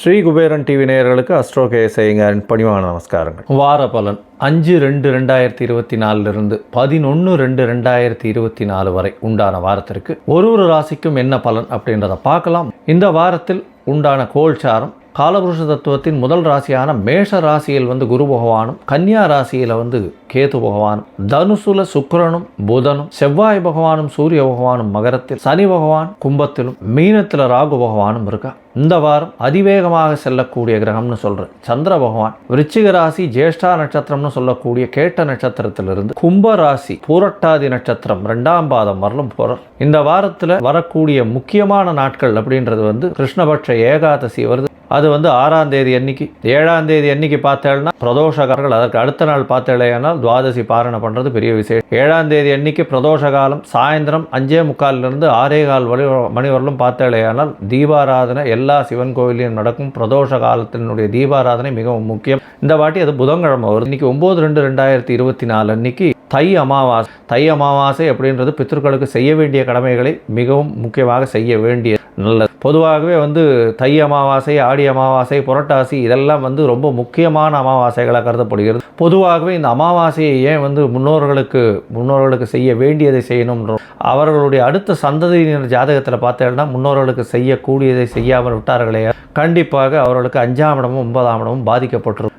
Sri Kuberan TV நேயர்களுக்கு astro கேசைங்கரின் பணிவான நமஸ்காரங்கள். வார பலன். அஞ்சு ரெண்டு ரெண்டாயிரத்தி இருபத்தி நாலுலேருந்து பதினொன்று ரெண்டு ரெண்டாயிரத்தி இருபத்தி நாலு வரை உண்டான வாரத்திற்கு ஒரு ஒரு ராசிக்கும் என்ன பலன் அப்படின்றத பார்க்கலாம். இந்த வாரத்தில் உண்டான கோல்சாரம் காலபுருஷ தத்துவத்தின் முதல் ராசியான மேஷ ராசியில் வந்து குரு பகவானும் கன்னியா ராசியில் வந்து கேது பகவானும் தனுசுல சுக்கரனும் புதனும் செவ்வாய் பகவானும் சூரிய பகவானும் மகரத்தில் சனி பகவான் கும்பத்திலும் மீனத்தில் ராகு பகவானும் இருக்கா? இந்த வாரம் அதிவேகமாக செல்லக்கூடிய கிரகம்னு சொல்கிறேன் சந்திர பகவான் விருச்சிக ராசி ஜேஷ்டா நட்சத்திரம்னு சொல்லக்கூடிய கேட்ட நட்சத்திரத்திலிருந்து கும்ப ராசி பூரட்டாதி நட்சத்திரம் ரெண்டாம் பாதம் வரலும் போகிறார் இந்த வாரத்தில் வரக்கூடிய முக்கியமான நாட்கள் அப்படின்றது வந்து கிருஷ்ணபட்ச ஏகாதசி வருது. அது வந்து ஆறாம் தேதி அன்னைக்கு. ஏழாம் தேதி அன்னைக்கு பார்த்தேன்னா பிரதோஷகாரர்கள் அதற்கு அடுத்த நாள் பார்த்தேனால் துவாதசி பாரணை பண்ணுறது பெரிய விசேஷம். ஏழாம் தேதி அன்னைக்கு பிரதோஷ காலம் சாயந்தரம் அஞ்சே முக்காலிலிருந்து ஆறே கால் வழி மணி வரலும் பார்த்தேனால் தீபாராதனை எல்லா எல்லா சிவன் கோவிலையும் நடக்கும் பிரதோஷ காலத்தினுடைய தீபாராதனை மிகவும் முக்கியம். இந்த வாட்டி அது புதன்கிழமை வரும். இன்னைக்கு ஒம்பது ரெண்டு ரெண்டாயிரத்தி இருபத்தி நாலு அன்னைக்கு தை அமாவாசை. தை அமாவாசை அப்படின்றது பித்தர்களுக்கு செய்ய வேண்டிய கடமைகளை மிகவும் முக்கியமாக செய்ய வேண்டிய நல்லது. பொதுவாகவே வந்து தை அமாவாசை ஆடி அமாவாசை புரட்டாசி இதெல்லாம் வந்து ரொம்ப முக்கியமான அமாவாசைகளாக கருதப்படுகிறது. பொதுவாகவே இந்த அமாவாசையை ஏன் வந்து முன்னோர்களுக்கு முன்னோர்களுக்கு செய்ய வேண்டியதை செய்யணும்ன்ற அவர்களுடைய அடுத்த சந்ததியினர் ஜாதகத்தில் பார்த்தேன்னா முன்னோர்களுக்கு செய்யக்கூடியதை செய்யாமல் விட்டார்களே. கண்டிப்பாக அவர்களுக்கு அஞ்சாம் இடமும் ஒன்பதாம் இடமும் பாதிக்கப்பட்டிருக்கும்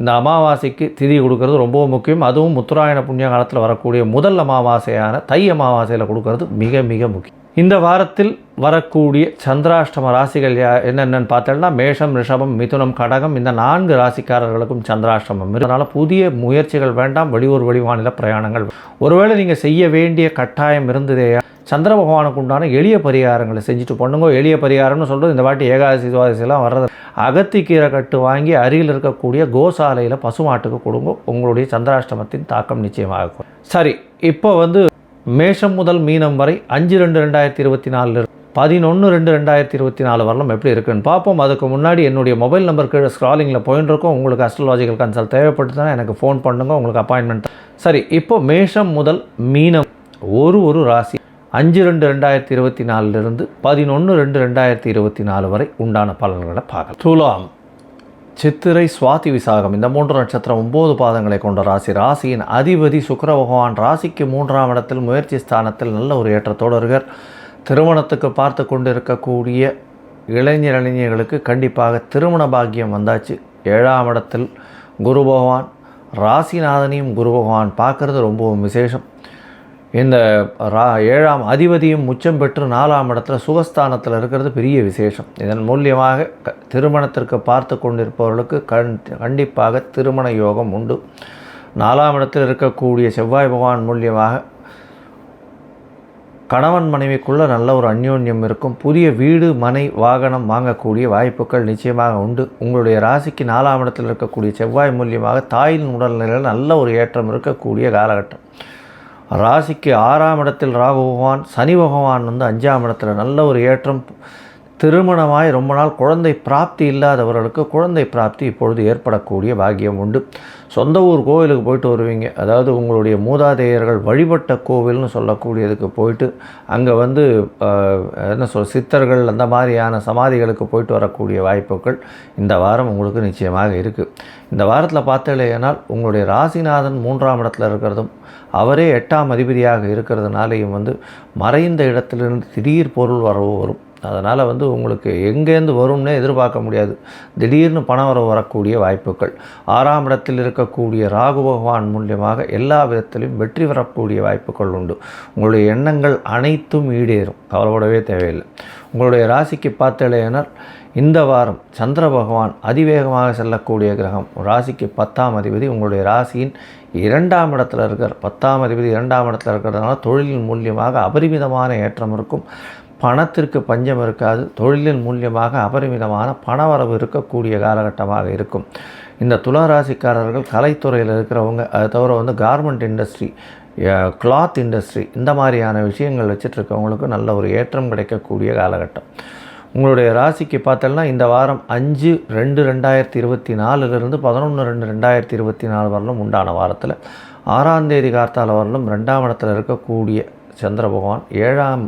இந்த அமாவாசைக்கு திதி கொடுக்கறது ரொம்ப முக்கியம். அதுவும் உத்தராயண புண்ணிய காலத்தில் வரக்கூடிய முதல் அமாவாசையான தை அமாவாசையில் கொடுக்கறது மிக மிக முக்கியம். இந்த வாரத்தில் வரக்கூடிய சந்திராஷ்டம ராசிகள் யா என்னென்னு பார்த்தோம்னா மேஷம் ரிஷபம் மிதுனம் கடகம் இந்த நான்கு ராசிக்காரர்களுக்கும் சந்திராஷ்டமம் இருக்கு. புதிய முயற்சிகள் வேண்டாம் வெளியூர் வெளிமாநில பிரயாணங்கள் ஒருவேளை நீங்கள் செய்ய வேண்டிய கட்டாயம் இருந்ததேயா சந்திர பகவானுக்கு உண்டான எளிய பரிகாரங்களை செஞ்சுட்டு பண்ணுங்க எளிய பரிகாரம்னு சொல்கிறது இந்த வாட்டி ஏகாதசி துவாதசிலாம் வர்றது அகத்திக்கீரை கட்டு வாங்கி அருகில் இருக்கக்கூடிய கோசாலையில் பசுமாட்டுக்கு கொடுங்க உங்களுடைய சந்திராஷ்டமத்தின் தாக்கம் நிச்சயமாக இருக்கும். சரி இப்போ வந்து மேஷம் முதல் மீனம் வரை அஞ்சு ரெண்டு ரெண்டாயிரத்தி இருபத்தி நாலு பதினொன்று ரெண்டு ரெண்டாயிரத்தி இருபத்தி நாலு வரலாம். எப்படி இருக்குன்னு பார்ப்போம். அதுக்கு முன்னாடி என்னுடைய மொபைல் நம்பர் கீழே ஸ்க்ராலிங்கில் போயின்னு இருக்கோம். உங்களுக்கு அஸ்ட்ராலாஜிக்கல் கன்சல்ட் தேவைப்பட்டுச்சுன்னா எனக்கு ஃபோன் பண்ணுங்க. உங்களுக்கு அப்பாயின்மெண்ட் சரி இப்போ மேஷம் முதல் மீனம் ஒரு ஒரு ராசி அஞ்சு ரெண்டு ரெண்டாயிரத்தி இருபத்தி நாலுலேருந்து பதினொன்று ரெண்டு ரெண்டாயிரத்தி இருபத்தி நாலு வரை உண்டான பலன்களை பார்க்கலாம். துலாம். சித்திரை சுவாதி விசாகம். இந்த மூன்று நட்சத்திரம் ஒம்பது பாதங்களை கொண்ட ராசி. ராசியின் அதிபதி சுக்கர பகவான் ராசிக்கு மூன்றாம் இடத்தில் முயற்சி ஸ்தானத்தில் நல்ல ஒரு ஏற்றத்தோடு இருக்கார். திருமணத்துக்கு பார்த்து கொண்டு இருக்கக்கூடிய இளைஞர் இளைஞர்களுக்கு கண்டிப்பாக திருமண பாக்கியம் வந்தாச்சு. ஏழாம் இடத்தில் குரு பகவான் ராசிநாதனையும் குரு பகவான் பார்க்குறது ரொம்பவும் விசேஷம். இந்த ரா ஏழாம் அதிபதியும் உச்சம் பெற்று நாலாம் இடத்துல சுகஸ்தானத்தில் இருக்கிறது பெரிய விசேஷம். இதன் மூலியமாக க- திருமணத்திற்கு பார்த்து கொண்டிருப்பவர்களுக்கு கண் கண்டிப்பாக திருமண யோகம் உண்டு. நாலாம் இடத்தில் இருக்கக்கூடிய செவ்வாய் பகவான் மூலியமாக கணவன் மனைவிக்குள்ளே நல்ல ஒரு அந்யோன்யம் இருக்கும். புதிய வீடு மனை வாகனம் வாங்கக்கூடிய வாய்ப்புகள் நிச்சயமாக உண்டு. உங்களுடைய ராசிக்கு நாலாம் இடத்தில் இருக்கக்கூடிய செவ்வாய் மூலியமாக தாயின் உடல்நிலையில் நல்ல ஒரு ஏற்றம் இருக்கக்கூடிய காலகட்டம். ராசிக்கு ஆறாம் இடத்தில் ராகு பகவான் சனி பகவான் வந்து அஞ்சாம் இடத்துல நல்ல ஒரு ஏற்றம் திருமணமாய் ரொம்ப நாள் குழந்தை பிராப்தி இல்லாதவர்களுக்கு குழந்தை பிராப்தி இப்பொழுது ஏற்படக்கூடிய பாக்கியம் உண்டு. சொந்த ஊர் கோவிலுக்கு போயிட்டு வருவீங்க. அதாவது உங்களுடைய மூதாதையர்கள் வழிபட்ட கோவில்னு சொல்லக்கூடியதுக்கு போயிட்டு அங்கே வந்து என்ன சொல் சித்தர்கள் அந்த மாதிரியான சமாதிகளுக்கு போயிட்டு வரக்கூடிய வாய்ப்புகள் இந்த வாரம் உங்களுக்கு நிச்சயமாக இருக்குது இந்த வாரத்தில் பார்த்தலையானால் உங்களுடைய ராசிநாதன் மூன்றாம் இடத்துல இருக்கிறதும் அவரே எட்டாம் அதிபதியாக இருக்கிறதுனாலையும் வந்து மறைந்த இடத்திலிருந்து திடீர் பொருள் வரவு வரும். அதனால் வந்து உங்களுக்கு எங்கேருந்து வரும்னே எதிர்பார்க்க முடியாது. திடீர்னு பணம் வர வரக்கூடிய வாய்ப்புகள். ஆறாம் இடத்தில் இருக்கக்கூடிய ராகு பகவான் மூலியமாக எல்லா விதத்திலும் வெற்றி பெறக்கூடிய வாய்ப்புகள் உண்டு. உங்களுடைய எண்ணங்கள் அனைத்தும் ஈடேறும். கவலைப்படவே தேவையில்லை. உங்களுடைய ராசிக்கு பார்த்தலையினர் இந்த வாரம் சந்திர பகவான் அதிவேகமாக செல்லக்கூடிய கிரகம். ராசிக்கு பத்தாம் அதிபதி உங்களுடைய ராசியின் இரண்டாம் இடத்துல இருக்கிற பத்தாம் அதிபதி இரண்டாம் இடத்துல இருக்கிறதுனால தொழிலின் மூலியமாக அபரிமிதமான ஏற்றம் இருக்கும். பணத்திற்கு பஞ்சம் இருக்காது தொழிலின் மூலியமாக அபரிமிதமான பணவரவு இருக்கக்கூடிய காலகட்டமாக இருக்கும். இந்த துளாராசிக்காரர்கள் கலைத்துறையில் இருக்கிறவங்க அது தவிர வந்து கார்மெண்ட் இண்டஸ்ட்ரி கிளாத் இண்டஸ்ட்ரி இந்த மாதிரியான விஷயங்கள் வச்சுட்டு இருக்கவங்களுக்கு நல்ல ஒரு ஏற்றம் கிடைக்கக்கூடிய காலகட்டம். உங்களுடைய ராசிக்கு பார்த்தோம்னா இந்த வாரம் அஞ்சு ரெண்டு ரெண்டாயிரத்தி இருபத்தி நாலுலேருந்து பதினொன்று ரெண்டு ரெண்டாயிரத்தி இருபத்தி நாலு வரலும் உண்டான வாரத்தில் ஆறாம் தேதி கார்த்தால வரலும் ரெண்டாம் இடத்துல இருக்கக்கூடிய சந்திர பகவான் ஏழாம்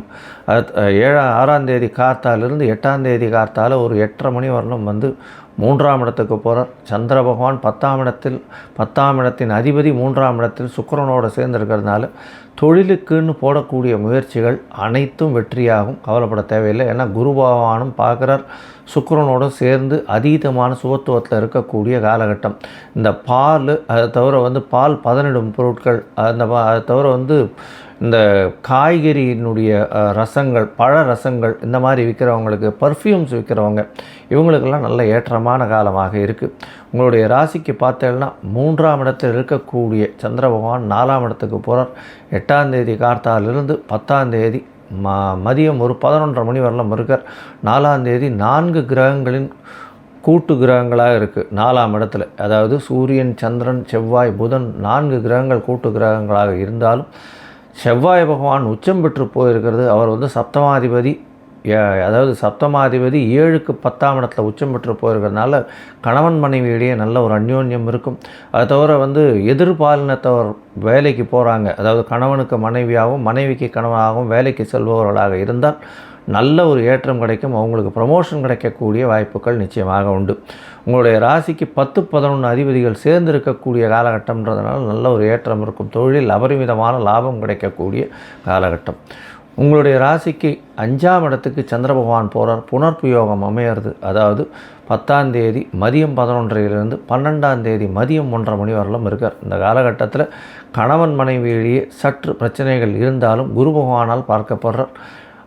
ஏழா ஆறாம் தேதி கார்த்தாலிருந்து எட்டாம் தேதி கார்த்தால ஒரு எட்டரை மணி வரலும் வந்து மூன்றாம் இடத்துக்கு போகிறார் சந்திர பகவான் பத்தாம் இடத்தில் பத்தாம் இடத்தின் அதிபதி மூன்றாம் இடத்தில் சுக்கரனோடு சேர்ந்துருக்கிறதுனால தொழிலுக்குன்னு போடக்கூடிய முயற்சிகள் அனைத்தும் வெற்றியாகும். கவலைப்பட தேவையில்லை. ஏன்னா குரு பகவானும் பார்க்குறார். சுக்கரனோடு சேர்ந்து அதீதமான சுகத்துவத்தில் இருக்கக்கூடிய காலகட்டம். இந்த பால் அதை தவிர வந்து பால் பதனிடும் பொருட்கள் அந்த அதை தவிர வந்து இந்த காய்கறியினுடைய ரசங்கள் பழ ரசங்கள் இந்த மாதிரி விற்கிறவங்களுக்கு பர்ஃப்யூம்ஸ் விற்கிறவங்க இவங்களுக்கெல்லாம் நல்ல ஏற்றமான காலமாக இருக்குது உங்களுடைய ராசிக்கு பார்த்தேன்னா மூன்றாம் இடத்தில் இருக்கக்கூடிய சந்திர பகவான் நாலாம் இடத்துக்கு போகிறார் எட்டாம் தேதி கார்த்தாலிருந்து பத்தாம் தேதி ம மதியம் ஒரு பதினொன்றரை மணி வரலாம் இருக்கார். நாலாம் தேதி நான்கு கிரகங்களின் கூட்டு கிரகங்களாக இருக்குது நாலாம் இடத்துல. அதாவது சூரியன் சந்திரன் செவ்வாய் புதன் நான்கு கிரகங்கள் கூட்டு கிரகங்களாக இருந்தாலும் செவ்வாய் பகவான் உச்சம் பெற்று போயிருக்கிறது. அவர் வந்து சப்தமாதிபதி அதாவது சப்தமாதிபதி ஏழுக்கு பத்தாம் இடத்துல உச்சம் பெற்று போயிருக்கிறதுனால கணவன் மனைவியிடையே நல்ல ஒரு அந்யோன்யம் இருக்கும். அது தவிர வந்து எதிர்பாலினத்தவர் வேலைக்கு போகிறாங்க அதாவது கணவனுக்கு மனைவியாகவும் மனைவிக்கு கணவனாகவும் வேலைக்கு செல்பவர்களாக இருந்தால் நல்ல ஒரு ஏற்றம் கிடைக்கும். அவங்களுக்கு ப்ரமோஷன் கிடைக்கக்கூடிய வாய்ப்புகள் நிச்சயமாக உண்டு. உங்களுடைய ராசிக்கு பத்து பதினொன்று அதிபதிகள் சேர்ந்து இருக்கக்கூடிய காலகட்டம்ன்றதுனால நல்ல ஒரு ஏற்றம் இருக்கும். தொழிலில் அபரிமிதமான லாபம் கிடைக்கக்கூடிய காலகட்டம். உங்களுடைய ராசிக்கு அஞ்சாம் இடத்துக்கு சந்திர பகவான் போகிறார் புனர்ப்பு யோகம் அமையிறது. அதாவது பத்தாம் தேதி மதியம் பதினொன்றையிலிருந்து பன்னெண்டாம் தேதி மதியம் ஒன்றரை மணி வரலும் இருக்கார். இந்த காலகட்டத்தில் கணவன் மனைவியிலேயே சற்று பிரச்சனைகள் இருந்தாலும் குரு பகவானால் பார்க்கப்படுறார்.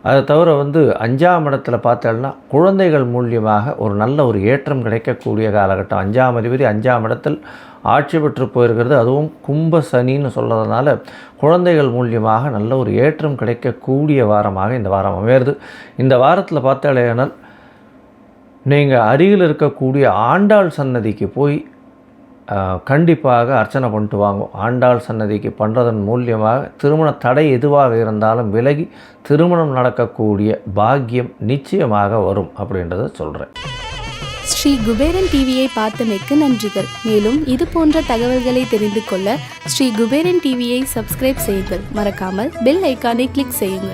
அதை தவிர வந்து அஞ்சாம் இடத்துல பார்த்தோம்னா குழந்தைகள் மூலியமாக ஒரு நல்ல ஒரு ஏற்றம் கிடைக்கக்கூடிய காலகட்டம். அஞ்சாம் அதிபதி அஞ்சாம் இடத்தில் ஆட்சி பெற்று போயிருக்கிறது. அதுவும் கும்ப சனின்னு சொல்கிறதுனால குழந்தைகள் மூலியமாக நல்ல ஒரு ஏற்றம் கிடைக்கக்கூடிய வாரமாக இந்த வாரம் அமையிறது. இந்த வாரத்தில் பார்த்தாலேனால் நீங்கள் அருகில் இருக்கக்கூடிய ஆண்டாள் சன்னதிக்கு போய் கண்டிப்பாக அர்ச்சனை பண்ணிட்டு வாங்க. ஆண்டாள் சன்னதிக்கு பண்ணுறதன் மூலியமாக திருமண தடை எதுவாக இருந்தாலும் விலகி திருமணம் நடக்கக்கூடிய பாக்கியம் நிச்சயமாக வரும் அப்படின்றத சொல்கிறேன் ஸ்ரீ குபேரன் டிவியை பார்த்தமைக்கு நன்றிகள். மேலும் இது போன்ற தகவல்களை தெரிந்து கொள்ள ஸ்ரீ குபேரன் டிவியை சப்ஸ்கிரைப் செய்யுங்கள். மறக்காமல் பெல் ஐக்கானை கிளிக் செய்யுங்கள்.